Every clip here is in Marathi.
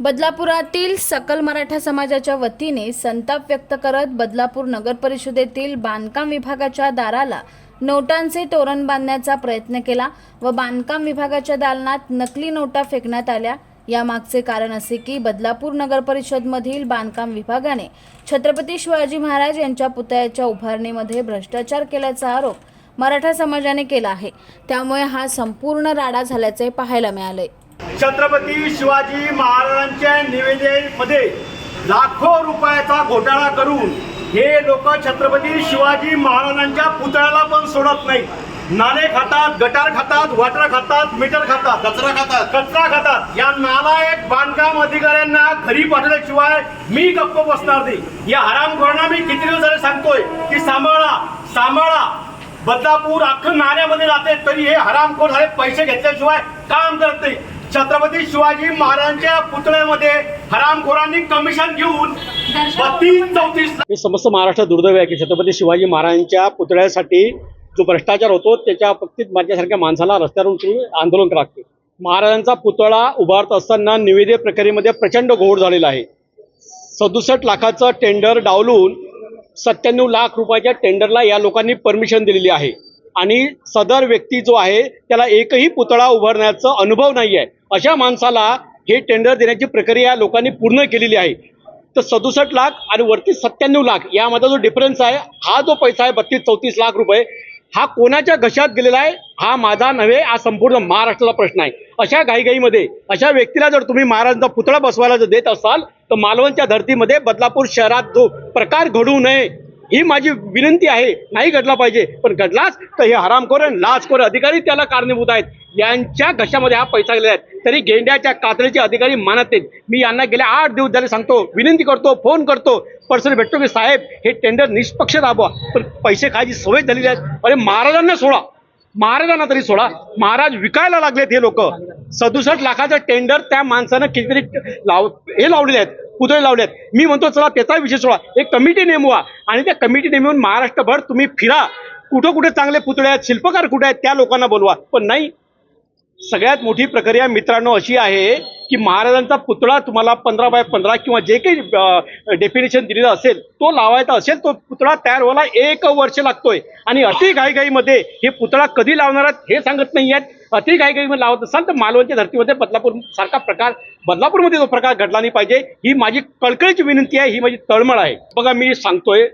बदलापुरातील सकल मराठा समाजाच्या वतीने संताप व्यक्त करत बदलापूर नगर परिषदेतील बांधकाम विभागाच्या दाराला नोटांचे तोरण बांधण्याचा प्रयत्न केला व बांधकाम विभागाच्या दालनात नकली नोटा फेकण्यात आल्या. यामागचे कारण असे की बदलापूर नगर परिषदमधील बांधकाम विभागाने छत्रपती शिवाजी महाराज यांच्या पुतळ्याच्या उभारणीमध्ये भ्रष्टाचार केल्याचा आरोप मराठा समाजाने केला आहे. त्यामुळे हा संपूर्ण राडा झाल्याचे पाहायला मिळाले छत्रपती शिवाजी महाराजांच्या निवेदनेमध्ये लाखो रुपयाचा घोटाळा करून हे लोक छत्रपती शिवाजी महाराजांच्या पुतळ्याला पण सोडत नाही नाले खातात गटार खातात वाटर खातात मीटर खातात. कचरा खातात. कचरा खातात. या नालायक बांधकाम अधिकाऱ्यांना घरी पाठवल्याशिवाय मी गप्प बसणार नाही. या हरामखोरांना मी किती दिवस झाले सांगतोय की सांभाळा सांभाळा. बदलापूर अख्खं नाण्यामध्ये जाते तरी हे हरामखोर झाले पैसे घेतल्याशिवाय काम करत नाही. छत्रपती शिवाजी महाराजांच्या पुतळ्यामध्ये हरामखोरांनी कमिशन घेऊन बत्तीस चौतीस हे समस्त महाराष्ट्र दुर्दैव आहे की छत्रपती शिवाजी महाराजांच्या पुतळ्यासाठी जो भ्रष्टाचार होतो त्याच्या बाबतीत माझ्यासारख्या माणसाला रस्त्यावर उतरून आंदोलन करावं लागते महाराजांचा पुतळा उभारत असताना निवेदे प्रक्रियेमध्ये प्रचंड घोळ झालेला आहे. सदुसष्ट लाखाचं टेंडर डावलून सत्त्याण्णव लाख रुपयाच्या टेंडरला या लोकांनी परमिशन दिलेली आहे. आणि सदर व्यक्ती जो आहे त्याला एकही पुतळा उभारण्याचा अनुभव नाही आहे अशा माणसाला हे टेंडर देण्याची प्रक्रिया लोकांनी पूर्ण केलेली आहे. तर सदुसष्ट लाख आणि वरती सत्त्याण्णव लाख यामध्ये जो डिफरन्स आहे हा जो पैसा आहे बत्तीस चौतीस लाख रुपये हा कोणाच्या घशात गेलेला आहे? हा माझा नव्हे हा संपूर्ण महाराष्ट्राला प्रश्न आहे. अशा घाईघाईमध्ये अशा व्यक्तीला जर तुम्ही महाराजांचा पुतळा बसवायला जर देत असाल तर मालवणच्या धर्तीमध्ये बदलापूर शहरात जो प्रकार घडू नये ही माझी विनंती आहे नाही घडला पाहिजे पण घडलाच तर हे हरामखोर आणि लाचखोर अधिकारी त्याला कारणीभूत आहेत. यांच्या घशामध्ये हा पैसा गेलेला आहे. तरी गेंड्याच्या कातडीचे अधिकारी मानत नाहीत. मी यांना गेल्या आठ दिवस झाले सांगतो विनंती करतो फोन करतो पर्सन भेटतो की साहेब हे टेंडर निष्पक्ष दाबवा. पण पैसे खायची सवय झालेली आहे अरे महाराजांना सोडा. महाराजांना तरी सोडा. महाराज विकायला लागलेत हे लोक. सदुसष्ट लाखाचं टेंडर त्या माणसानं कितीतरी लाव हे लावलेले आहेत. पुतळे लावलेत. मी म्हणतो चला त्याचा विषय सोडा एक कमिटी नेमवा. आणि त्या कमिटी नेमून महाराष्ट्रभर तुम्ही फिरा. कुठं कुठे चांगले पुतळे आहेत शिल्पकार कुठे आहेत त्या लोकांना बोलवा. पण नाही सगळ्यात मोठी प्रक्रिया मित्रांनो अशी आहे की महाराजांचा पुतळा तुम्हाला पंधरा बाय पंधरा किंवा जे काही डेफिनेशन दिलेलं असेल तो लावायचा असेल तो पुतळा तयार व्हायला एक वर्ष लागतोय. आणि अति घाईघाईमध्ये हे पुतळा कधी लावणार आहेत हे सांगत नाही आहेत. अति घाईघाईमध्ये लावत असाल तर मालवणच्या धर्तीमध्ये बदलापूर सारखा प्रकार बदलापूरमध्ये जो प्रकार घडला नाही पाहिजे. ही माझी कळकळीची विनंती आहे ही माझी तळमळ आहे. बघा मी सांगतोय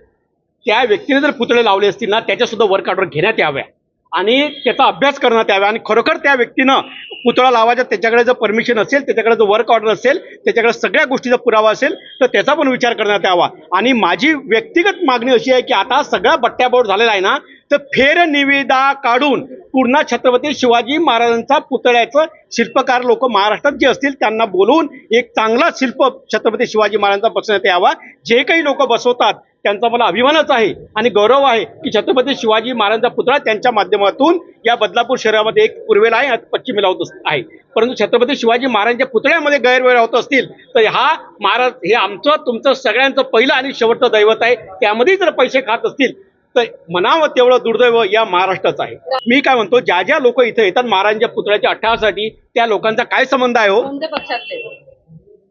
त्या व्यक्तीने जर पुतळे लावले असतील ना त्याच्या सुद्धा वर्क ऑर्डर घेण्यात याव्या. आणि त्याचा अभ्यास करण्यात यावा आणि खरोखर त्या व्यक्तीनं पुतळा लावायचा त्याच्याकडे जर परमिशन असेल त्याच्याकडे जर वर्क ऑर्डर असेल त्याच्याकडे सगळ्या गोष्टीचा पुरावा असेल तर त्याचा पण विचार करण्यात यावा. आणि माझी व्यक्तिगत मागणी अशी आहे की आता सगळा बट्ट्याबोट झालेला आहे ना तर फेर निविदा काढून पूर्ण छत्रपती शिवाजी महाराजांचा पुतळ्याचं शिल्पकार लोक महाराष्ट्रात जे असतील त्यांना बोलवून एक चांगला शिल्प छत्रपती शिवाजी महाराजांचा बसण्यात यावा. जे काही लोक बसवतात त्यांचा मला अभिमानच आहे आणि गौरव आहे की छत्रपती शिवाजी महाराजांचा पुतळा त्यांच्या माध्यमातून या बदलापूर शहरामध्ये एक पूर्वेला आहे आणि पश्चिमेला होत आहे. परंतु छत्रपती शिवाजी महाराजांच्या पुतळ्यामध्ये गैरव्यवहार होत असतील तर हा महाराज हे आमचं तुमचं सगळ्यांचं पहिलं आणि शेवटचं दैवत आहे. त्यामध्ये जर पैसे खात असतील तर म्हणावं तेवढं दुर्दैव या महाराष्ट्राचं आहे. मी काय म्हणतो ज्या ज्या लोक इथे येतात महाराजांच्या पुतळ्याच्या अठ्ठासाठी त्या लोकांचा काय संबंध आहे हो?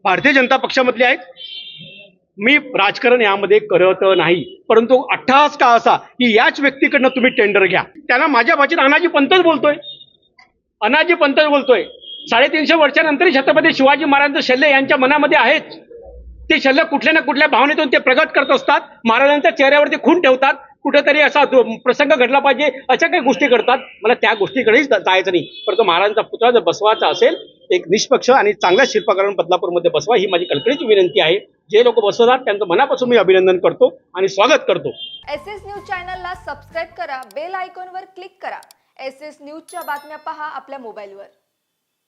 भारतीय जनता पक्षामधले आहेत? मी राजकारण यामध्ये करत नाही परंतु अठ्ठास का असा की याच व्यक्तीकडनं तुम्ही टेंडर घ्या. त्यांना माझ्या भाषेत अनाजी पंतच बोलतोय. अनाजी पंतच बोलतोय. साडेतीनशे वर्षानंतर छत्रपती शिवाजी महाराजांचं शल्य यांच्या मनामध्ये आहेच. ते शल्य कुठल्या ना कुठल्या भावनेतून ते प्रगट करत असतात महाराजांच्या चेहऱ्यावरती खून ठेवतात कुठेतरी असा प्रसंग घडला पाहिजे अशा काही गोष्टी करतात मला त्या गोष्टीकडेही जायचं नाही. परंतु महाराजांचा पुतळा जर बसवायचा असेल एक निष्पक्ष आणि चांगल्या शिल्पकारांना बदलापूरमध्ये बसवा ही माझी कळकळीची विनंती आहे. जे लोक बसवतात त्यांचं मनापासून मी अभिनंदन करतो आणि स्वागत करतो. एस एस न्यूज चॅनलला सबस्क्राईब करा बेल आयकॉनवर क्लिक करा. एस एस न्यूजच्या बातम्या पहा आपल्या मोबाईलवर.